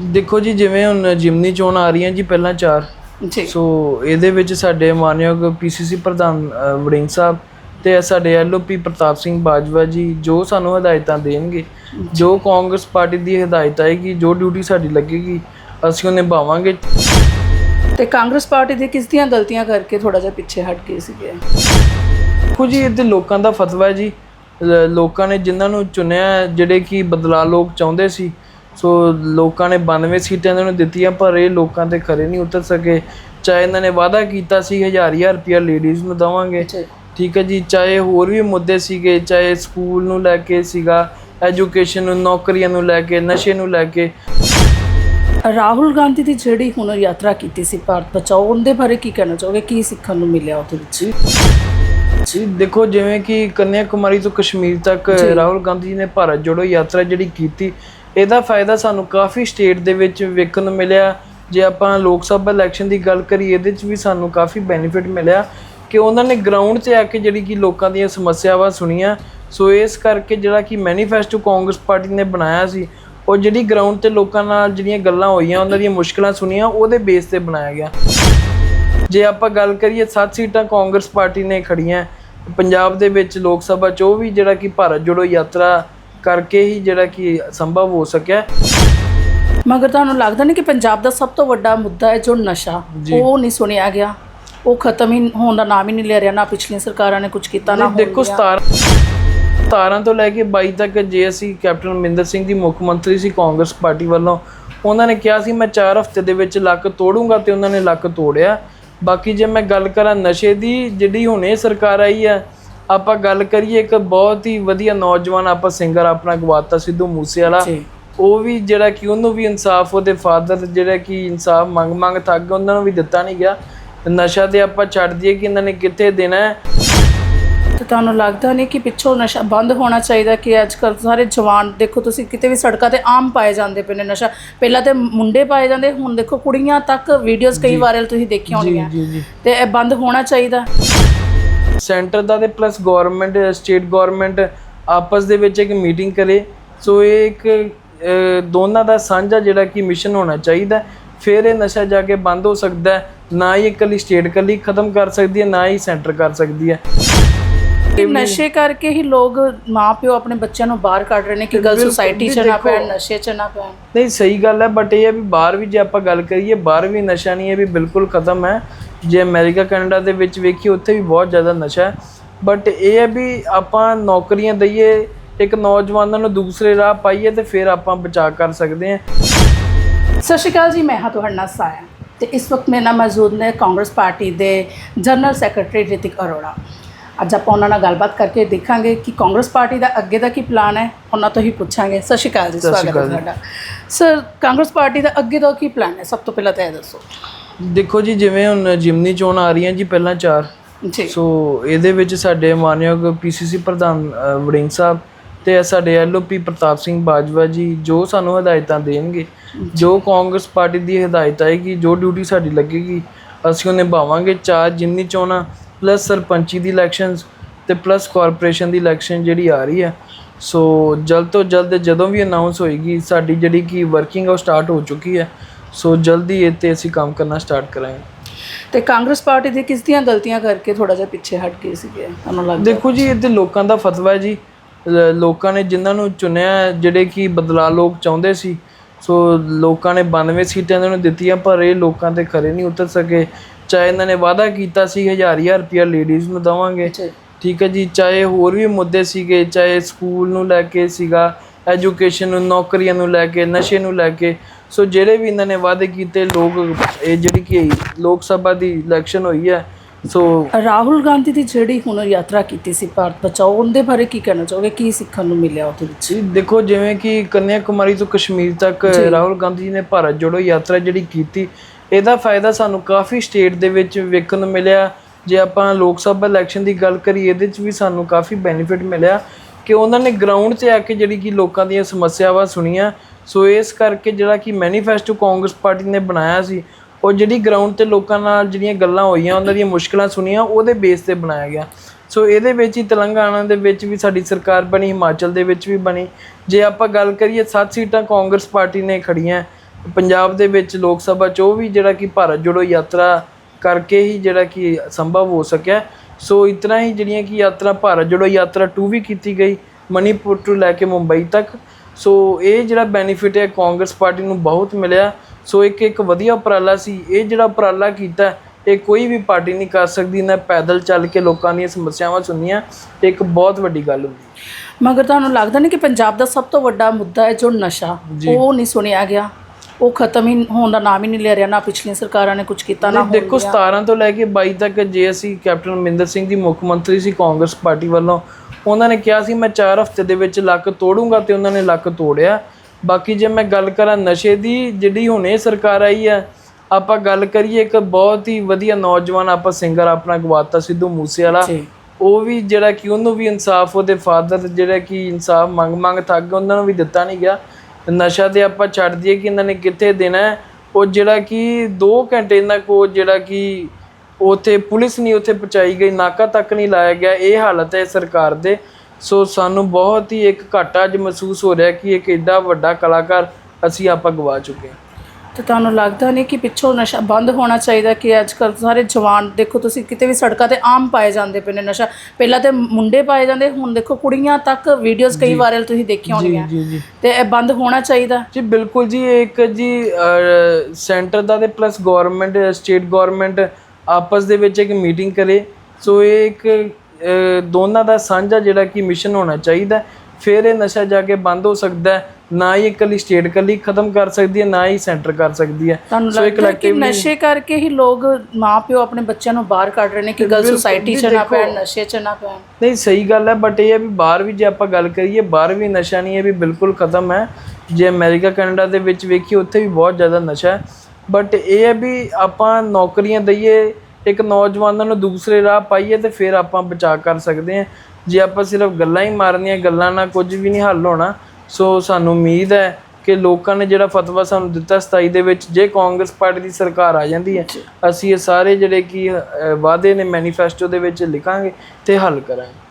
ਦੇਖੋ ਜੀ ਜਿਵੇਂ ਹੁਣ ਜਿਮਨੀ ਚੋਣ ਆ ਰਹੀਆਂ ਜੀ ਪਹਿਲਾਂ ਚਾਰ ਜੀ। ਸੋ ਇਹਦੇ ਵਿੱਚ ਸਾਡੇ ਮਾਨਯੋਗ ਪੀਸੀਸੀ ਪ੍ਰਧਾਨ ਅ, ਵੜਿੰਗ ਸਾਹਿਬ ਤੇ ਸਾਡੇ ਐਲਓਪੀ ਪ੍ਰਤਾਪ ਸਿੰਘ ਬਾਜਵਾ ਜੀ ਜੋ ਸਾਨੂੰ ਹਦਾਇਤਾਂ ਦੇਣਗੇ ਜੋ। ਕਾਂਗਰਸ ਪਾਰਟੀ ਦੀ ਹਦਾਇਤ ਆਏਗੀ ਜੋ ਡਿਊਟੀ ਸਾਡੀ ਲੱਗੇਗੀ ਅਸੀਂ ਉਹ ਨਿਭਾਵਾਂਗੇ ਤੇ ਕਾਂਗਰਸ ਪਾਰਟੀ ਦੇ ਕਿਸ ਦੀਆਂ ਗਲਤੀਆਂ ਕਰਕੇ ਥੋੜਾ ਜਿਹਾ ਪਿੱਛੇ ਹਟ ਗਏ ਸੀਗੇ? ਦੇਖੋ ਜੀ ਇਹ ਤੇ ਲੋਕਾਂ ਦਾ ਫਤਵਾ ਹੈ ਜੀ। ਲ- ਲੋਕਾਂ ਨੇ ਜਿਨ੍ਹਾਂ ਨੂੰ ਚੁਣਿਆ ਹੈ, ਜਿਹੜੇ ਕਿ ਬਦਲਾਅ ਲੋਕ ਚਾਹੁੰਦੇ ਸੀ ਸੋ ਲੋਕਾਂ ਨੇ 92 ਸੀਟਾਂ ਇਹਨਾਂ ਨੂੰ ਦਿੱਤੀਆਂ ਪਰ ਇਹ ਲੋਕਾਂ ਤੇ ਖਰੇ ਨਹੀਂ ਉਤਰ ਸਕੇ। ਚਾਹੇ ਇਹਨਾਂ ਨੇ ਵਾਅਦਾ ਕੀਤਾ ਸੀ ਹਜ਼ਾਰ ਹਜ਼ਾਰ ਰੁਪਇਆ ਲੇਡੀਜ਼ ਨੂੰ ਦਵਾਂਗੇ। ਠੀਕ ਹੈ ਜੀ ਚਾਹੇ ਹੋਰ ਵੀ ਮੁੱਦੇ ਸੀਗੇ ਚਾਹੇ ਸਕੂਲ ਨੂੰ ਲੈ ਕੇ ਸੀਗਾ ਐਜੂਕੇਸ਼ਨ ਨੂੰ ਨੌਕਰੀਆਂ ਨੂੰ ਲੈ ਕੇ ਨਸ਼ੇ ਨੂੰ ਲੈ ਕੇ। ਰਾਹੁਲ ਗਾਂਧੀ ਦੀ ਜਿਹੜੀ ਹੁਣ ਯਾਤਰਾ ਕੀਤੀ ਸੀ ਭਾਰਤ ਬਚਾਓ ਉਹਦੇ ਬਾਰੇ ਕੀ ਕਹਿਣਾ ਚਾਹੋਗੇ? ਕੀ ਸਿੱਖਣ ਨੂੰ ਮਿਲਿਆ ਉਹਦੇ ਵਿੱਚ? ਜੀ ਦੇਖੋ ਜਿਵੇਂ ਕਿ ਕੰਨਿਆ ਕੁਮਾਰੀ ਤੋਂ ਕਸ਼ਮੀਰ ਤੱਕ ਰਾਹੁਲ ਗਾਂਧੀ ਜੀ ਨੇ ਭਾਰਤ ਜੋੜੋ ਯਾਤਰਾ ਜਿਹੜੀ ਕੀਤੀ ਇਹਦਾ ਫਾਇਦਾ ਸਾਨੂੰ ਕਾਫੀ ਸਟੇਟ ਦੇ ਵਿੱਚ ਵੇਖਣ ਨੂੰ ਮਿਲਿਆ। ਜੇ ਆਪਾਂ ਲੋਕ ਸਭਾ ਇਲੈਕਸ਼ਨ ਦੀ ਗੱਲ ਕਰੀਏ, ਇਹਦੇ 'ਚ ਵੀ ਸਾਨੂੰ ਕਾਫੀ ਬੈਨੀਫਿਟ ਮਿਲਿਆ ਕਿ ਉਹਨਾਂ ਨੇ ਗਰਾਊਂਡ 'ਤੇ ਆ ਕੇ ਜਿਹੜੀ ਕਿ ਲੋਕਾਂ ਦੀਆਂ ਸਮੱਸਿਆਵਾਂ ਸੁਣੀਆਂ। ਸੋ ਇਸ ਕਰਕੇ ਜਿਹੜਾ ਕਿ ਮੈਨੀਫੈਸਟੋ ਕਾਂਗਰਸ ਪਾਰਟੀ ਨੇ ਬਣਾਇਆ ਸੀ, ਉਹ ਜਿਹੜੀ ਗਰਾਊਂਡ ਤੇ ਲੋਕਾਂ ਨਾਲ ਜਿਹੜੀਆਂ ਗੱਲਾਂ ਹੋਈਆਂ, ਉਹਨਾਂ ਦੀਆਂ ਮੁਸ਼ਕਲਾਂ ਸੁਣੀਆਂ, ਉਹਦੇ ਬੇਸ ਤੇ ਬਣਾਇਆ ਗਿਆ। ਜੇ ਆਪਾਂ ਗੱਲ ਕਰੀਏ 7 ਸੀਟਾਂ ਕਾਂਗਰਸ ਪਾਰਟੀ ਨੇ ਖੜੀਆਂ ਪੰਜਾਬ ਦੇ ਵਿੱਚ ਲੋਕ ਸਭਾ 'ਚ ਉਹ ਵੀ ਜਿਹੜਾ ਕਿ ਭਾਰਤ ਜੋੜੋ ਯਾਤਰਾ ਕਰਕੇ ਹੀ ਜਿਹੜਾ ਕਿ ਸੰਭਵ ਹੋ ਸਕਿਆ। ਮਗਰ ਤੁਹਾਨੂੰ ਲੱਗਦਾ ਨਹੀਂ ਕਿ ਪੰਜਾਬ ਦਾ ਸਭ ਤੋਂ ਵੱਡਾ ਮੁੱਦਾ ਹੈ ਜੋ ਨਸ਼ਾ? ਉਹ ਨਹੀਂ ਸੁਣਿਆ ਗਿਆ। ਉਹ ਖਤਮ ਹੀ ਹੋਣ ਦਾ ਨਾਮ ਹੀ ਨਹੀਂ ਲੈ ਰਿਹਾ ਨਾ ਪਿਛਲੀਆਂ ਸਰਕਾਰਾਂ ਨੇ ਕੁਝ ਕੀਤਾ ਨਾ ਦੇਖੋ 17 17 ਤੋਂ ਲੈ ਕੇ 22 ਤੱਕ ਜੇ ਅਸੀਂ ਕੈਪਟਨ ਅਮਰਿੰਦਰ ਸਿੰਘ ਦੀ ਮੁੱਖ ਮੰਤਰੀ ਸੀ ਕਾਂਗਰਸ ਪਾਰਟੀ ਵੱਲੋਂ ਉਹਨਾਂ ਨੇ ਕਿਹਾ ਸੀ ਮੈਂ 4 ਹਫ਼ਤੇ ਦੇ ਵਿੱਚ ਲੱਕ ਤੋੜੂੰਗਾ ਤੇ ਉਹਨਾਂ ਨੇ ਲੱਕ ਤੋੜਿਆ। ਬਾਕੀ ਜੇ ਮੈਂ ਗੱਲ ਕਰਾਂ ਨਸ਼ੇ ਦੀ ਜਿਹੜੀ ਹੁਣੇ ਸਰਕਾਰ ਆਈ ਹੈ ਆਪਾਂ ਗੱਲ ਕਰੀਏ ਇੱਕ ਬਹੁਤ ਹੀ ਵਧੀਆ ਨੌਜਵਾਨ ਆਪਾਂ ਸਿੰਗਰ ਆਪਣਾ ਗਵਾਤਾ ਸਿੱਧੂ ਮੂਸੇਵਾਲਾ। ਉਹ ਵੀ ਜਿਹੜਾ ਕਿ ਉਹਨੂੰ ਵੀ ਇਨਸਾਫ ਉਹਦੇ ਫਾਦਰ ਜਿਹੜਾ ਕਿ ਇਨਸਾਫ ਮੰਗ ਮੰਗ ਥੱਕ ਗਏ ਉਹਨਾਂ ਨੂੰ ਵੀ ਦਿੱਤਾ ਨਹੀਂ ਗਿਆ। ਨਸ਼ਾ ਤੇ ਆਪਾਂ ਛੱਡ ਦਈਏ ਕਿ ਇਹਨਾਂ ਨੇ ਕਿੱਥੇ ਦੇਣਾ ਹੈ। ਤੇ ਤੁਹਾਨੂੰ ਲੱਗਦਾ ਨਹੀਂ ਕਿ ਪਿੱਛੋਂ ਨਸ਼ਾ ਬੰਦ ਹੋਣਾ ਚਾਹੀਦਾ ਕਿ ਅੱਜ ਕੱਲ੍ਹ ਸਾਰੇ ਜਵਾਨ ਦੇਖੋ ਤੁਸੀਂ ਕਿਤੇ ਵੀ ਸੜਕਾਂ ਤੇ ਆਮ ਪਾਏ ਜਾਂਦੇ ਪਏ ਨੇ ਨਸ਼ਾ। ਪਹਿਲਾਂ ਤੇ ਮੁੰਡੇ ਪਾਏ ਜਾਂਦੇ ਹੁਣ ਦੇਖੋ ਕੁੜੀਆਂ ਤੱਕ ਵੀਡੀਓਜ਼ ਕਈ ਵਾਇਰਲ ਤੁਸੀਂ ਦੇਖੀਆਂ ਹੋਣਗੀਆਂ। ਤੇ ਇਹ ਬੰਦ ਹੋਣਾ ਚਾਹੀਦਾ। ਸੈਂਟਰ ਦਾ ਤੇ ਪਲੱਸ ਗਵਰਨਮੈਂਟ ਸਟੇਟ ਗਵਰਨਮੈਂਟ ਆਪਸ ਦੇ ਵਿੱਚ ਇੱਕ ਮੀਟਿੰਗ ਕਰੇ। ਸੋ ਇਹ ਇੱਕ ਦੋਨਾਂ ਦਾ ਸਾਂਝਾ ਜਿਹੜਾ ਕਿ ਮਿਸ਼ਨ ਹੋਣਾ ਚਾਹੀਦਾ। ਫਿਰ ਇਹ ਨਸ਼ਾ ਜਾ ਕੇ ਬੰਦ ਹੋ ਸਕਦਾ ਨਾ ਹੀ ਇਕੱਲੀ ਸਟੇਟ ਇਕੱਲੀ ਖਤਮ ਕਰ ਸਕਦੀ ਹੈ ਨਾ ਹੀ ਸੈਂਟਰ ਕਰ ਸਕਦੀ ਹੈ। ਨਸ਼ੇ ਕਰਕੇ ਹੀ ਲੋਕ ਮਾਪਿਓ ਆਪਣੇ ਬੱਚਿਆਂ ਨੂੰ ਬਾਹਰ ਕੱਢ ਰਹੇ ਨੇ ਕਿ ਗਰਲ ਸੁਸਾਇਟੀ 'ਚ ਨਾ ਪੈਣ ਨਸ਼ੇ 'ਚ ਨਾ ਪੈਣ। ਨਹੀਂ ਸਹੀ ਗੱਲ ਹੈ ਬਟ ਇਹ ਹੈ ਵੀ ਬਾਹਰ ਵੀ ਜੇ ਆਪਾਂ ਗੱਲ ਕਰੀਏ ਬਾਹਰ ਵੀ ਨਸ਼ਾ ਨਹੀਂ ਹੈ ਵੀ ਬਿਲਕੁਲ ਖਤਮ ਹੈ। ਜੇ ਅਮਰੀਕਾ ਕੈਨੇਡਾ ਦੇ ਵਿੱਚ ਵੇਖੀਏ ਉੱਥੇ ਵੀ ਬਹੁਤ ਜ਼ਿਆਦਾ ਨਸ਼ਾ ਹੈ। ਬਟ ਇਹ ਹੈ ਵੀ ਆਪਾਂ ਨੌਕਰੀਆਂ ਦਈਏ ਇੱਕ ਨੌਜਵਾਨਾਂ ਨੂੰ ਦੂਸਰੇ ਰਾਹ ਪਾਈਏ ਤੇ ਫਿਰ ਆਪਾਂ ਬਚਾਅ ਕਰ ਸਕਦੇ ਹਾਂ। ਸਤਿ ਸ਼੍ਰੀ ਅਕਾਲ ਜੀ ਮੈਂ ਹਾਂ ਤੁਹਾਡਾ ਨਾਲ ਸਾਇਆ। ਤੇ ਇਸ ਵਕਤ ਮੇਰੇ ਨਾਲ ਮੌਜੂਦ ਨੇ ਕਾਂਗਰਸ ਪਾਰਟੀ ਦੇ ਜਨਰਲ ਸੈਕਟਰੀ ਰਿਤਿਕ ਅਰੋੜਾ। ਅੱਜ ਆਪਾਂ ਉਹਨਾਂ ਨਾਲ ਗੱਲਬਾਤ ਕਰਕੇ ਦੇਖਾਂਗੇ ਕਿ ਕਾਂਗਰਸ ਪਾਰਟੀ ਦਾ ਅੱਗੇ ਦਾ ਕੀ ਪਲਾਨ ਹੈ। ਉਹਨਾਂ ਤੋਂ ਹੀ ਪੁੱਛਾਂਗੇ। ਸਤਿ ਸ਼੍ਰੀ ਅਕਾਲ ਜੀ ਸਤਿ ਸ਼੍ਰੀ ਸਵਾਗਤ ਹੈ ਅਕਾਲ ਤੁਹਾਡਾ। ਸਰ ਕਾਂਗਰਸ ਪਾਰਟੀ ਦਾ ਅੱਗੇ ਦਾ ਕੀ ਪਲਾਨ ਹੈ? ਸਭ ਤੋਂ ਪਹਿਲਾਂ ਤਾਂ ਇਹ ਦੱਸੋ। ਦੇਖੋ ਜੀ ਜਿਵੇਂ ਹੁਣ ਜਿਮਨੀ ਚੋਣ ਆ ਰਹੀਆਂ ਜੀ ਪਹਿਲਾਂ ਚਾਰ ਜੀ। ਸੋ ਇਹਦੇ ਵਿੱਚ ਸਾਡੇ ਮਾਨਯੋਗ ਪੀਸੀਸੀ ਪ੍ਰਧਾਨ ਅ, ਵੜਿੰਗ ਸਾਹਿਬ ਤੇ ਸਾਡੇ ਐਲਓਪੀ ਪ੍ਰਤਾਪ ਸਿੰਘ ਬਾਜਵਾ ਜੀ ਜੋ ਸਾਨੂੰ ਹਦਾਇਤਾਂ ਦੇਣਗੇ ਜੋ। ਕਾਂਗਰਸ ਪਾਰਟੀ ਦੀ ਹਦਾਇਤ ਆਏਗੀ ਜੋ ਡਿਊਟੀ ਸਾਡੀ ਲੱਗੇਗੀ ਅਸੀਂ ਉਹ ਨਿਭਾਵਾਂਗੇ ਚਾਰ ਜਿਮਨੀ ਚੋਣਾਂ ਪਲੱਸ ਸਰਪੰਚੀ ਦੀ ਇਲੈਕਸ਼ਨਸ ਤੇ ਪਲੱਸ ਕਾਰਪੋਰੇਸ਼ਨ ਦੀ ਇਲੈਕਸ਼ਨ ਜਿਹੜੀ ਆ ਰਹੀ ਹੈ। ਸੋ ਜਲਦ ਤੋਂ ਜਲਦ ਜਦੋਂ ਵੀ ਅਨਾਉਂਸ ਹੋਏਗੀ ਸਾਡੀ ਜਿਹੜੀ ਕੀ ਵਰਕਿੰਗ ਉਹ ਸਟਾਰਟ ਹੋ ਚੁੱਕੀ ਹੈ। ਸੋ ਜਲਦੀ ਇਹ ਤੇ ਅਸੀਂ ਕੰਮ ਕਰਨਾ ਸਟਾਰਟ ਕਰਾਂਗੇ। ਤੇ ਕਾਂਗਰਸ ਪਾਰਟੀ ਦੇ ਕਿਸ ਦੀਆਂ ਗਲਤੀਆਂ ਕਰਕੇ ਥੋੜਾ ਜਿਹਾ ਪਿੱਛੇ ਹਟ ਗਏ ਸੀਗੇ? ਤੁਹਾਨੂੰ ਲੱਗਦਾ? ਦੇਖੋ ਜੀ ਇਹ ਤੇ ਲੋਕਾਂ ਦਾ ਫਤਵਾ ਹੈ ਜੀ। ਲੋਕਾਂ ਨੇ ਜਿਨ੍ਹਾਂ ਨੂੰ ਚੁਣਿਆ ਜਿਹੜੇ ਕਿ ਬਦਲਾਅ ਲੋਕ ਚਾਹੁੰਦੇ ਸੀ ਸੋ ਲੋਕਾਂ ਨੇ 92 ਸੀਟਾਂ ਇਹਨਾਂ ਨੂੰ ਦਿੱਤੀਆਂ ਪਰ ਇਹ ਲੋਕਾਂ ਤੇ ਖਰੇ ਨਹੀਂ ਉਤਰ ਸਕੇ। ਚਾਹੇ ਇਹਨਾਂ ਨੇ ਵਾਅਦਾ ਕੀਤਾ ਸੀ ਹਜ਼ਾਰ ਹਜ਼ਾਰ ਰੁਪਇਆ ਲੇਡੀਜ਼ ਨੂੰ ਦਵਾਂਗੇ। ਠੀਕ ਹੈ ਜੀ ਚਾਹੇ ਹੋਰ ਵੀ ਮੁੱਦੇ ਸੀਗੇ ਚਾਹੇ ਸਕੂਲ ਨੂੰ ਲੈ ਕੇ ਸੀਗਾ ਐਜੂਕੇਸ਼ਨ ਨੂੰ ਨੌਕਰੀਆਂ ਨੂੰ ਲੈ ਕੇ ਨਸ਼ੇ ਨੂੰ ਲੈ ਕੇ ਸੋ ਜਿਹੜੇ ਵੀ ਇਹਨਾਂ ਨੇ ਵਾਅਦੇ ਕੀਤੇ ਲੋਕ ਇਹ ਜਿਹੜੀ ਕਿ ਲੋਕ ਸਭਾ ਦੀ ਇਲੈਕਸ਼ਨ ਹੋਈ ਹੈ ਸੋ ਰਾਹੁਲ ਗਾਂਧੀ ਦੀ ਜਿਹੜੀ ਹੁਣ ਯਾਤਰਾ ਕੀਤੀ ਸੀ ਭਾਰਤ ਬਚਾਓ ਉਹਦੇ ਬਾਰੇ ਕੀ ਕਹਿਣਾ ਚਾਹੋਗੇ? ਕੀ ਸਿੱਖਣ ਨੂੰ ਮਿਲਿਆ ਉਹਦੇ ਵਿੱਚ? ਦੇਖੋ ਜਿਵੇਂ ਕਿ ਕੰਨਿਆ ਕੁਮਾਰੀ ਤੋਂ ਕਸ਼ਮੀਰ ਤੱਕ ਰਾਹੁਲ ਗਾਂਧੀ ਜੀ ਨੇ ਭਾਰਤ ਜੋੜੋ ਯਾਤਰਾ ਜਿਹੜੀ ਕੀਤੀ ਇਹਦਾ ਫਾਇਦਾ ਸਾਨੂੰ ਕਾਫੀ ਸਟੇਟ ਦੇ ਵਿੱਚ ਵੇਖਣ ਨੂੰ ਮਿਲਿਆ। ਜੇ ਆਪਾਂ ਲੋਕ ਸਭਾ ਇਲੈਕਸ਼ਨ ਦੀ ਗੱਲ ਕਰੀਏ ਇਹਦੇ 'ਚ ਵੀ ਸਾਨੂੰ ਕਾਫੀ ਬੈਨੀਫਿਟ ਮਿਲਿਆ ਕਿ ਉਹਨਾਂ ਨੇ ਗਰਾਊਂਡ 'ਤੇ ਆ ਕੇ ਜਿਹੜੀ ਕਿ ਲੋਕਾਂ ਦੀਆਂ ਸਮੱਸਿਆਵਾਂ ਸੁਣੀਆਂ। ਸੋ ਇਸ ਕਰਕੇ ਜਿਹੜਾ ਕਿ ਮੈਨੀਫੈਸਟੋ ਕਾਂਗਰਸ ਪਾਰਟੀ ਨੇ ਬਣਾਇਆ ਸੀ, ਉਹ ਜਿਹੜੀ ਗਰਾਊਂਡ ਤੇ ਲੋਕਾਂ ਨਾਲ ਜਿਹੜੀਆਂ ਗੱਲਾਂ ਹੋਈਆਂ, ਉਹਨਾਂ ਦੀਆਂ ਮੁਸ਼ਕਲਾਂ ਸੁਣੀਆਂ, ਉਹਦੇ ਬੇਸ ਤੇ ਬਣਾਇਆ ਗਿਆ। ਸੋ ਇਹਦੇ ਵਿੱਚ ਹੀ ਤੇਲੰਗਾਨਾ ਦੇ ਵਿੱਚ ਵੀ ਸਾਡੀ ਸਰਕਾਰ ਬਣੀ, ਹਿਮਾਚਲ ਦੇ ਵਿੱਚ ਵੀ ਬਣੀ। ਜੇ ਆਪਾਂ ਗੱਲ ਕਰੀਏ 7 ਸੀਟਾਂ ਕਾਂਗਰਸ ਪਾਰਟੀ ਨੇ ਖੜੀਆਂ ਪੰਜਾਬ ਦੇ ਵਿੱਚ ਲੋਕ ਸਭਾ 'ਚ ਉਹ ਵੀ ਜਿਹੜਾ ਕਿ ਭਾਰਤ ਜੋੜੋ ਯਾਤਰਾ ਕਰਕੇ ਹੀ ਜਿਹੜਾ ਕਿ ਸੰਭਵ ਹੋ ਸਕਿਆ। ਸੋ ਇਤਨਾ ਹੀ ਜਿਹੜੀਆਂ ਕਿ ਯਾਤਰਾ ਭਾਰਤ ਜੋੜੋ ਯਾਤਰਾ 2 ਵੀ ਕੀਤੀ ਗਈ ਮਣੀਪੁਰ ਤੋਂ ਲੈ ਕੇ ਮੁੰਬਈ ਤੱਕ। ਸੋ ਇਹ ਜਿਹੜਾ ਬੈਨੀਫਿਟ ਹੈ ਕਾਂਗਰਸ ਪਾਰਟੀ ਨੂੰ ਬਹੁਤ ਮਿਲਿਆ। ਸੋ ਇੱਕ ਇੱਕ ਵਧੀਆ ਉਪਰਾਲਾ ਸੀ। ਇਹ ਜਿਹੜਾ ਉਪਰਾਲਾ ਕੀਤਾ ਇਹ ਕੋਈ ਵੀ ਪਾਰਟੀ ਨਹੀਂ ਕਰ ਸਕਦੀ ਨਾ ਪੈਦਲ ਚੱਲ ਕੇ ਲੋਕਾਂ ਦੀਆਂ ਸਮੱਸਿਆਵਾਂ ਸੁਣਨੀਆਂ। ਇਹ ਇੱਕ ਬਹੁਤ ਵੱਡੀ ਗੱਲ ਹੁੰਦੀ ਮਗਰ ਤੁਹਾਨੂੰ ਲੱਗਦਾ ਨਹੀਂ ਕਿ ਪੰਜਾਬ ਦਾ ਸਭ ਤੋਂ ਵੱਡਾ ਮੁੱਦਾ ਹੈ ਜੋ ਨਸ਼ਾ? ਉਹ ਨਹੀਂ ਸੁਣਿਆ ਗਿਆ। ਉਹ ਖਤਮ ਹੀ ਹੋਣ ਦਾ ਨਾਮ ਹੀ ਨਹੀਂ ਲੈ ਰਿਹਾ ਨਾ ਪਿਛਲੀਆਂ ਸਰਕਾਰਾਂ ਨੇ ਕੁਝ ਕੀਤਾ ਨਾ ਦੇਖੋ 17 ਤੋਂ ਲੈ ਕੇ 22 ਤੱਕ ਜੇ ਅਸੀਂ ਕੈਪਟਨ ਅਮਰਿੰਦਰ ਸਿੰਘ ਦੀ ਮੁੱਖ ਮੰਤਰੀ ਸੀ ਕਾਂਗਰਸ ਪਾਰਟੀ ਵੱਲੋਂ ਉਹਨਾਂ ਨੇ ਕਿਹਾ ਸੀ ਮੈਂ 4 ਹਫ਼ਤੇ ਦੇ ਵਿੱਚ ਲੱਕ ਤੋੜੂੰਗਾ ਤੇ ਉਹਨਾਂ ਨੇ ਲੱਕ ਤੋੜਿਆ। ਬਾਕੀ ਜੇ ਮੈਂ ਗੱਲ ਕਰਾਂ ਨਸ਼ੇ ਦੀ ਜਿਹੜੀ ਹੁਣੇ ਸਰਕਾਰ ਆਈ ਹੈ ਆਪਾਂ ਗੱਲ ਕਰੀਏ ਇੱਕ ਬਹੁਤ ਹੀ ਵਧੀਆ ਨੌਜਵਾਨ ਆਪਾਂ ਸਿੰਗਰ ਆਪਣਾ ਗਵਾਤਾ ਸਿੱਧੂ ਮੂਸੇਵਾਲਾ। ਉਹ ਵੀ ਜਿਹੜਾ ਕਿ ਉਹਨੂੰ ਵੀ ਇਨਸਾਫ ਉਹਦੇ ਫਾਦਰ ਜਿਹੜਾ ਕਿ ਇਨਸਾਫ ਮੰਗ ਮੰਗ ਥੱਕ ਗਏ ਉਹਨਾਂ ਨੂੰ ਵੀ ਦਿੱਤਾ ਨਹੀਂ ਗਿਆ। ਨਸ਼ਾ ਤੇ ਆਪਾਂ ਛੱਡ ਦਈਏ ਕਿ ਇਹਨਾਂ ਨੇ ਕਿੱਥੇ ਦੇਣਾ ਉਹ ਜਿਹੜਾ ਕਿ 2 ਘੰਟੇ ਇਹਨਾਂ ਕੋ ਜਿਹੜਾ ਕਿ ਉਥੇ ਪੁਲਿਸ ਨਹੀਂ ਉਥੇ ਪਹੁੰਚਾਈ ਗਈ, ਨਾਕਾ ਤੱਕ ਨਹੀਂ ਲਾਇਆ ਗਿਆ। ਇਹ ਹਾਲਤ ਹੈ ਸਰਕਾਰ ਦੇ। ਸੋ ਸਾਨੂੰ ਬਹੁਤ ਹੀ ਇੱਕ ਘਾਟਾ ਅੱਜ ਮਹਿਸੂਸ ਹੋ ਰਿਹਾ ਕਿ ਇੱਕ ਐਡਾ ਵੱਡਾ ਕਲਾਕਾਰ ਅਸੀਂ ਆਪਾਂ ਗਵਾ ਚੁੱਕੇ ਹਾਂ। ਤੇ ਤੁਹਾਨੂੰ ਲੱਗਦਾ ਨਹੀਂ ਕਿ ਪਿੱਛੋਂ ਨਸ਼ਾ ਬੰਦ ਹੋਣਾ ਚਾਹੀਦਾ ਕਿ ਅੱਜ ਕੱਲ੍ਹ ਸਾਰੇ ਜਵਾਨ ਦੇਖੋ ਤੁਸੀਂ ਕਿਤੇ ਵੀ ਸੜਕਾਂ ਤੇ ਆਮ ਪਾਏ ਜਾਂਦੇ ਪਏ ਨੇ ਨਸ਼ਾ। ਪਹਿਲਾਂ ਤੇ ਮੁੰਡੇ ਪਾਏ ਜਾਂਦੇ ਹੁਣ ਦੇਖੋ ਕੁੜੀਆਂ ਤੱਕ ਵੀਡੀਓਜ਼ ਕਈ ਵਾਇਰਲ ਤੁਸੀਂ ਦੇਖੀਆਂ ਹੋਣਗੀਆਂ। ਤੇ ਇਹ ਬੰਦ ਹੋਣਾ ਚਾਹੀਦਾ। ਜੀ ਬਿਲਕੁਲ ਜੀ ਇੱਕ ਜੀ ਸੈਂਟਰ ਦਾ ਤੇ ਪਲੱਸ ਗਵਰਨਮੈਂਟ ਸਟੇਟ ਗਵਰਨਮੈਂਟ ਆਪਸ ਦੇ ਵਿੱਚ ਇੱਕ ਮੀਟਿੰਗ ਕਰੇ। ਸੋ ਇਹ ਇੱਕ ਦੋਨਾਂ ਦਾ ਸਾਂਝਾ ਜਿਹੜਾ ਕਿ ਮਿਸ਼ਨ ਹੋਣਾ ਚਾਹੀਦਾ। ਫਿਰ ਇਹ ਨਸ਼ਾ ਜਾ ਕੇ ਬੰਦ ਹੋ ਸਕਦਾ ਹੈ। ਨਾ ਹੀ ਇਕੱਲੀ ਸਟੇਟ ਇਕੱਲੀ ਖਤਮ ਕਰ ਸਕਦੀ ਹੈ ਨਾ ਹੀ ਸੈਂਟਰ ਕਰ ਸਕਦੀ ਹੈ। ਤੁਹਾਨੂੰ ਲੱਗਦਾ ਕਿ ਨਸ਼ੇ ਕਰਕੇ ਹੀ ਲੋਕ ਮਾਪਿਓ ਆਪਣੇ ਬੱਚਿਆਂ ਨੂੰ ਬਾਹਰ ਕੱਢ ਰਹੇ ਨੇ ਕਿ ਗਰਲ ਸੁਸਾਇਟੀ 'ਚ ਨਾ ਪੈਣ ਨਸ਼ੇ 'ਚ ਨਾ ਪੈਣ? ਨਹੀਂ ਸਹੀ ਗੱਲ ਹੈ ਬਟ ਇਹ ਹੈ ਵੀ ਬਾਹਰ ਵੀ ਜੇ ਆਪਾਂ ਗੱਲ ਕਰੀਏ ਬਾਹਰ ਵੀ ਨਸ਼ਾ ਨਹੀਂ ਹੈ ਵੀ ਬਿਲਕੁਲ ਖਤਮ ਹੈ। ਜੇ ਅਮਰੀਕਾ ਕੈਨੇਡਾ ਦੇ ਵਿੱਚ ਵੇਖੀਏ ਉੱਥੇ ਵੀ ਬਹੁਤ ਜ਼ਿਆਦਾ ਨਸ਼ਾ ਹੈ। ਬਟ ਇਹ ਹੈ ਵੀ ਆਪਾਂ ਨੌਕਰੀਆਂ ਦਈਏ ਇੱਕ ਨੌਜਵਾਨਾਂ ਨੂੰ ਦੂਸਰੇ ਰਾਹ ਪਾਈਏ ਤੇ ਫਿਰ ਆਪਾਂ ਬਚਾ ਕਰ ਸਕਦੇ ਹਾਂ। ਜੇ ਆਪਾਂ ਸਿਰਫ ਗੱਲਾਂ ਹੀ ਮਾਰਨੀਆਂ ਗੱਲਾਂ ਨਾਲ ਕੁਝ ਵੀ ਨਹੀਂ ਹੱਲ ਹੋਣਾ ਸੋ ਸਾਨੂੰ ਉਮੀਦ ਹੈ ਕਿ ਲੋਕਾਂ ਨੇ ਜਿਹੜਾ ਫਤਵਾ ਸਾਨੂੰ ਦਿੱਤਾ 27 ਦੇ ਵਿੱਚ ਜੇ ਕਾਂਗਰਸ ਪਾਰਟੀ ਦੀ ਸਰਕਾਰ ਆ ਜਾਂਦੀ ਹੈ ਅਸੀਂ ਇਹ ਸਾਰੇ ਜਿਹੜੇ ਕਿ ਵਾਅਦੇ ਨੇ ਮੈਨੀਫੈਸਟੋ ਦੇ ਵਿੱਚ ਲਿਖਾਂਗੇ ਤੇ ਹੱਲ ਕਰਾਂਗੇ।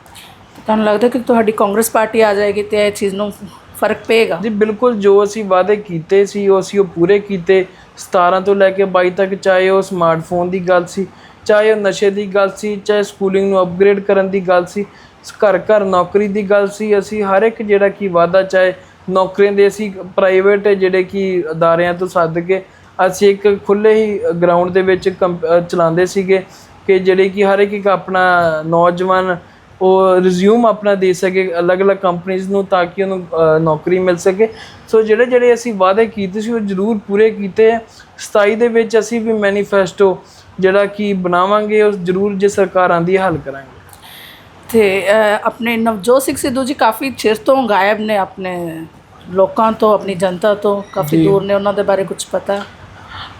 ਤੁਹਾਨੂੰ ਲੱਗਦਾ ਕਿ ਤੁਹਾਡੀ ਕਾਂਗਰਸ ਪਾਰਟੀ ਆ ਜਾਏਗੀ ਤੇ ਇਹ ਚੀਜ਼ ਨੂੰ ਫ਼ਰਕ ਪਏਗਾ? ਜੀ ਬਿਲਕੁਲ ਜੋ ਅਸੀਂ ਵਾਅਦੇ ਕੀਤੇ ਸੀ ਉਹ ਅਸੀਂ ਉਹ ਪੂਰੇ ਕੀਤੇ। 17 ਤੋਂ ਲੈ ਕੇ 22 ਤੱਕ ਚਾਹੇ ਉਹ ਸਮਾਰਟਫੋਨ ਦੀ ਗੱਲ ਸੀ ਚਾਹੇ ਉਹ ਨਸ਼ੇ ਦੀ ਗੱਲ ਸੀ ਚਾਹੇ ਸਕੂਲਿੰਗ ਨੂੰ ਅਪਗ੍ਰੇਡ ਕਰਨ ਦੀ ਗੱਲ ਸੀ ਘਰ ਘਰ ਨੌਕਰੀ ਦੀ ਗੱਲ ਸੀ। ਅਸੀਂ ਹਰ ਇੱਕ ਜਿਹੜਾ ਕਿ ਵਾਅਦਾ, ਚਾਹੇ ਨੌਕਰੀਆਂ ਦੇ ਅਸੀਂ ਪ੍ਰਾਈਵੇਟ ਜਿਹੜੇ ਕਿ ਅਦਾਰਿਆਂ ਤੋਂ ਸੱਦ ਕੇ ਅਸੀਂ ਇੱਕ ਖੁੱਲੇ ਹੀ ਗਰਾਊਂਡ ਦੇ ਵਿੱਚ ਕੰਪ- ਚਲਾਉਂਦੇ ਸੀਗੇ ਕਿ ਜਿਹੜੇ ਕਿ ਹਰ ਇੱਕ ਇੱਕ ਆਪਣਾ ਨੌਜਵਾਨ ਉਹ ਰਿਜ਼ਿਊਮ ਆਪਣਾ ਦੇ ਸਕੇ ਅਲੱਗ-ਅਲੱਗ ਕੰਪਨੀਆਂ ਨੂੰ ਤਾਂ ਕਿ ਉਹਨੂੰ ਨੌਕਰੀ ਮਿਲ ਸਕੇ। ਸੋ ਜਿਹੜੇ ਜਿਹੜੇ ਅਸੀਂ ਵਾਅਦੇ ਕੀਤੇ ਸੀ ਉਹ ਜ਼ਰੂਰ ਪੂਰੇ ਕੀਤੇ ਹੈ 27 ਦੇ ਵਿੱਚ ਅਸੀਂ ਵੀ ਮੈਨੀਫੈਸਟੋ ਜਿਹੜਾ ਕਿ ਬਣਾਵਾਂਗੇ, ਉਹ ਜ਼ਰੂਰ ਜੇ ਸਰਕਾਰ ਆਂਦੀ ਹੱਲ ਕਰਾਂਗੇ। ਅਹ, ਆਪਣੇ ਨਵਜੋਤ ਸਿੰਘ ਸਿੱਧੂ ਜੀ ਕਾਫੀ ਚਿਰ ਤੋਂ ਗਾਇਬ ਨੇ ਆਪਣੇ ਲੋਕਾਂ ਤੋਂ ਆਪਣੀ ਜਨਤਾ ਤੋਂ ਕਾਫੀ ਦੂਰ ਨੇ ਉਹਨਾਂ ਦੇ ਬਾਰੇ ਕੁਝ ਪਤਾ?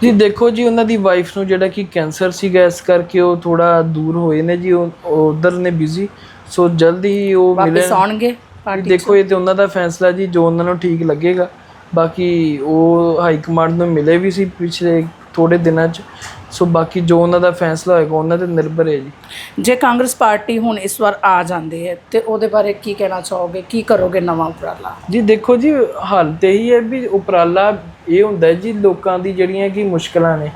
ਜੀ ਦੇਖੋ ਜੀ ਉਹਨਾਂ ਦੀ ਵਾਈਫ ਨੂੰ ਜਿਹੜਾ ਕਿ ਕੈਂਸਰ ਸੀਗਾ ਇਸ ਕਰਕੇ ਉਹ ਥੋੜਾ ਦੂਰ ਹੋਏ ਨੇ ਜੀ ਉਹ ਉਧਰ ਨੇ ਬਿਜ਼ੀ ਸੋ ਜਲਦੀ ਉਹ ਮਿਲੇ ਵਾਪਸ ਆਉਣਗੇ ਪਾਰਟੀ ਦੇਖੋ ਇਹ ਤੇ ਉਹਨਾਂ ਦਾ ਫੈਸਲਾ ਜੀ ਜੋ ਉਹਨਾਂ ਨੂੰ ਠੀਕ ਲੱਗੇਗਾ। ਬਾਕੀ ਉਹ ਹਾਈ ਕਮਾਂਡ ਨੂੰ ਮਿਲੇ ਵੀ ਸੀ ਪਿਛਲੇ ਥੋੜੇ ਦਿਨਾਂ 'ਚ। ਸੋ ਬਾਕੀ ਜੋ ਉਹਨਾਂ ਦਾ ਫੈਸਲਾ ਹੋਏਗਾ ਉਹਨਾਂ ਤੇ ਨਿਰਭਰ ਹੈ ਜੀ। ਜੇ ਕਾਂਗਰਸ ਪਾਰਟੀ ਹੁਣ ਇਸ ਵਾਰ ਆ ਜਾਂਦੀ ਹੈ ਤੇ ਉਹਦੇ ਬਾਰੇ ਕੀ ਕਹਿਣਾ ਚਾਹੋਗੇ? ਕੀ ਕਰੋਗੇ ਨਵਾਂ ਉਪਰਾਲਾ? ਜੀ ਦੇਖੋ ਜੀ ਹਾਲ ਤੇ ਹੀ ਹੈ ਵੀ ਉਪਰਾਲਾ ਇਹ ਹੁੰਦਾ ਜੀ ਲੋਕਾਂ ਦੀ ਜਿਹੜੀਆਂ ਕਿ ਮੁਸ਼ਕਲਾਂ ਨੇ।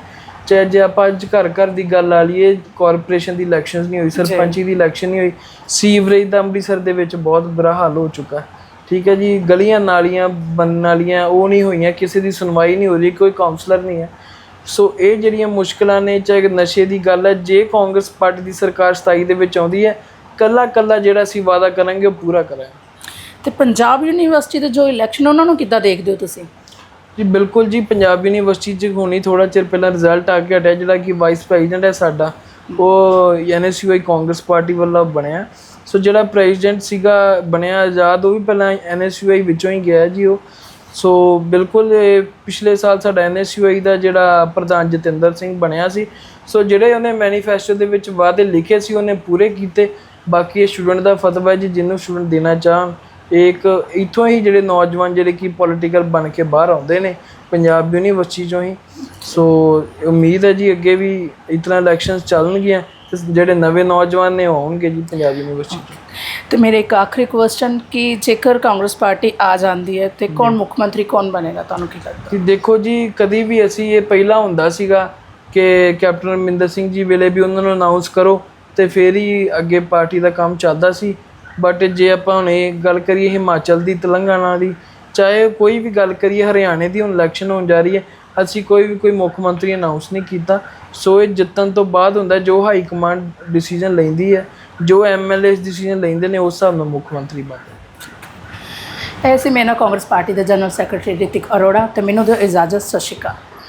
ਚਾਹੇ ਜੇ ਆਪਾਂ ਅੱਜ ਘਰ ਘਰ ਦੀ ਗੱਲ ਆ ਲਈਏ ਕਾਰਪੋਰੇਸ਼ਨ ਦੀ ਇਲੈਕਸ਼ਨਸ ਨਹੀਂ ਹੋਈ ਸਰਪੰਚੀ ਦੀ ਇਲੈਕਸ਼ਨ ਨਹੀਂ ਹੋਈ ਸੀਵਰੇਜ ਦਾ ਅੰਮ੍ਰਿਤਸਰ ਦੇ ਵਿੱਚ ਬਹੁਤ ਬੁਰਾ ਹਾਲ ਹੋ ਚੁੱਕਾ। ਠੀਕ ਹੈ ਜੀ ਗਲੀਆਂ ਨਾਲੀਆਂ ਬਣਨ ਵਾਲੀਆਂ ਉਹ ਨਹੀਂ ਹੋਈਆਂ ਕਿਸੇ ਦੀ ਸੁਣਵਾਈ ਨਹੀਂ ਹੋ ਰਹੀ ਕੋਈ ਕਾਉਂਸਲਰ ਨਹੀਂ ਹੈ। ਸੋ ਇਹ ਜਿਹੜੀਆਂ ਮੁਸ਼ਕਲਾਂ ਨੇ ਚਾਹੇ ਨਸ਼ੇ ਦੀ ਗੱਲ ਹੈ ਜੇ ਕਾਂਗਰਸ ਪਾਰਟੀ ਦੀ ਸਰਕਾਰ 27 ਦੇ ਵਿੱਚ ਆਉਂਦੀ ਹੈ ਕੱਲਾ ਕੱਲਾ ਜਿਹੜਾ ਅਸੀਂ ਵਾਅਦਾ ਕਰਾਂਗੇ ਉਹ ਪੂਰਾ ਕਰਾਂਗੇ। ਤੇ ਪੰਜਾਬ ਯੂਨੀਵਰਸਿਟੀ ਦੇ ਜੋ ਇਲੈਕਸ਼ਨ ਉਹਨਾਂ ਨੂੰ ਕਿੱਦਾਂ ਦੇਖਦੇ ਹੋ ਤੁਸੀਂ? ਜੀ ਬਿਲਕੁਲ ਜੀ ਪੰਜਾਬ ਯੂਨੀਵਰਸਿਟੀ ਚ ਹੁਣੀ ਥੋੜਾ ਚਿਰ ਪਹਿਲਾਂ ਰਿਜ਼ਲਟ ਆ ਕੇ ਹਟਿਆ ਜਿਹੜਾ ਕਿ ਵਾਈਸ ਪ੍ਰੈਜ਼ੀਡੈਂਟ ਹੈ ਸਾਡਾ ਉਹ ਐਨਐਸਯੂਆਈ ਕਾਂਗਰਸ ਪਾਰਟੀ ਵੱਲੋਂ ਬਣਿਆ। ਸੋ ਜਿਹੜਾ ਪ੍ਰੈਜ਼ੀਡੈਂਟ ਸੀਗਾ ਬਣਿਆ ਆਜ਼ਾਦ ਉਹ ਵੀ ਪਹਿਲਾਂ ਐਨਐਸਯੂਆਈ ਵਿੱਚੋਂ ਹੀ ਗਿਆ ਜੀ ਉਹ। ਸੋ ਬਿਲਕੁਲ ਇਹ ਪਿਛਲੇ ਸਾਲ ਸਾਡਾ ਐਨਐਸਯੂਆਈ ਦਾ ਜਿਹੜਾ ਪ੍ਰਧਾਨ ਜਤਿੰਦਰ ਸਿੰਘ ਬਣਿਆ ਸੀ। ਸੋ ਜਿਹੜੇ ਉਹਨੇ ਮੈਨੀਫੈਸਟੋ ਦੇ ਵਿੱਚ ਵਾਅਦੇ ਲਿਖੇ ਸੀ, ਉਹਨੇ ਪੂਰੇ ਕੀਤੇ। ਬਾਕੀ ਇਹ ਸਟੂਡੈਂਟ ਦਾ ਫਤਵਾ ਜੀ, ਜਿਹਨੂੰ ਸਟੂਡੈਂਟ ਦੇਣਾ ਚਾਹਣ, ਇਹ ਇੱਕ ਇਥੋਂ ਹੀ ਜਿਹੜੇ ਨੌਜਵਾਨ ਜਿਹੜੇ ਕਿ ਪੋਲੀਟੀਕਲ ਬਣ ਕੇ ਬਾਹਰ ਆਉਂਦੇ ਨੇ, ਪੰਜਾਬ ਯੂਨੀਵਰਸਿਟੀ ਚੋਂ ਹੀ। ਸੋ ਉਮੀਦ ਹੈ ਜੀ ਅੱਗੇ ਵੀ ਇਤਨਾ ਇਲੈਕਸ਼ਨਸ ਚੱਲਣਗੀਆਂ। ਜਿਹੜੇ ਨਵੇਂ ਨੌਜਵਾਨ ਨੇ ਉਹ ਆਉਣਗੇ ਜੀ ਪੰਜਾਬ ਯੂਨੀਵਰਸਿਟੀ ਤੇ ਮੇਰੇ ਇੱਕ ਆਖਰੀ ਕੁਐਸਚਨ ਕਿ ਜੇਕਰ ਕਾਂਗਰਸ ਪਾਰਟੀ ਆ ਜਾਂਦੀ ਹੈ ਤੇ ਕੌਣ ਮੁੱਖ ਮੰਤਰੀ ਕੌਣ ਬਣੇਗਾ? ਤੁਹਾਨੂੰ ਕੀ ਲੱਗਦਾ? ਕਿ ਦੇਖੋ ਜੀ ਕਦੀ ਵੀ ਅਸੀਂ ਇਹ ਪਹਿਲਾਂ ਹੁੰਦਾ ਸੀਗਾ ਕਿ ਕੈਪਟਨ ਅਮਰਿੰਦਰ ਸਿੰਘ ਜੀ ਵੇਲੇ ਵੀ ਉਹਨਾਂ ਨੂੰ ਅਨਾਉਂਸ ਕਰੋ ਤੇ ਫਿਰ ਹੀ ਅੱਗੇ ਪਾਰਟੀ ਦਾ ਕੰਮ ਚੱਲਦਾ ਸੀ। ਬਟ ਜੇ ਆਪਾਂ ਹੁਣ ਇਹ ਗੱਲ ਕਰੀਏ ਹਿਮਾਚਲ ਦੀ ਤੇਲੰਗਾਨਾ ਦੀ ਚਾਹੇ ਕੋਈ ਵੀ ਗੱਲ ਕਰੀਏ ਹਰਿਆਣੇ ਦੀ ਹੁਣ ਇਲੈਕਸ਼ਨ ਹੋਣ ਜਾ ਰਹੀ ਹੈ ਅਸੀਂ ਕੋਈ ਵੀ ਕੋਈ ਮੁੱਖ ਮੰਤਰੀ ਅਨਾਉਂਸ ਨਹੀਂ ਕੀਤਾ। ਸੋ ਇਹ ਜਿੱਤਣ ਤੋਂ ਬਾਅਦ ਹੁੰਦਾ ਜੋ ਹਾਈ ਕਮਾਂਡ ਡਿਸੀਜਨ ਲੈਂਦੀ ਹੈ, ਜੋ ਐਮਐਲਏ ਡਿਸੀਜਨ ਲੈਂਦੇ ਨੇ, ਉਸ ਹਿਸਾਬ ਨਾਲ ਮੁੱਖ ਮੰਤਰੀ ਬਣਦਾ ਐਸੇ ਮੈਂ ਨਾ ਕਾਂਗਰਸ ਪਾਰਟੀ ਦੇ ਜਨਰਲ ਸੈਕਟਰੀ ਰਿਤਿਕ ਅਰੋੜਾ ਤੇ ਮੈਨੂੰ ਦਿਓ ਇਜਾਜ਼ਤ, ਸਤਿ ਸ਼੍ਰੀ ਅਕਾਲ।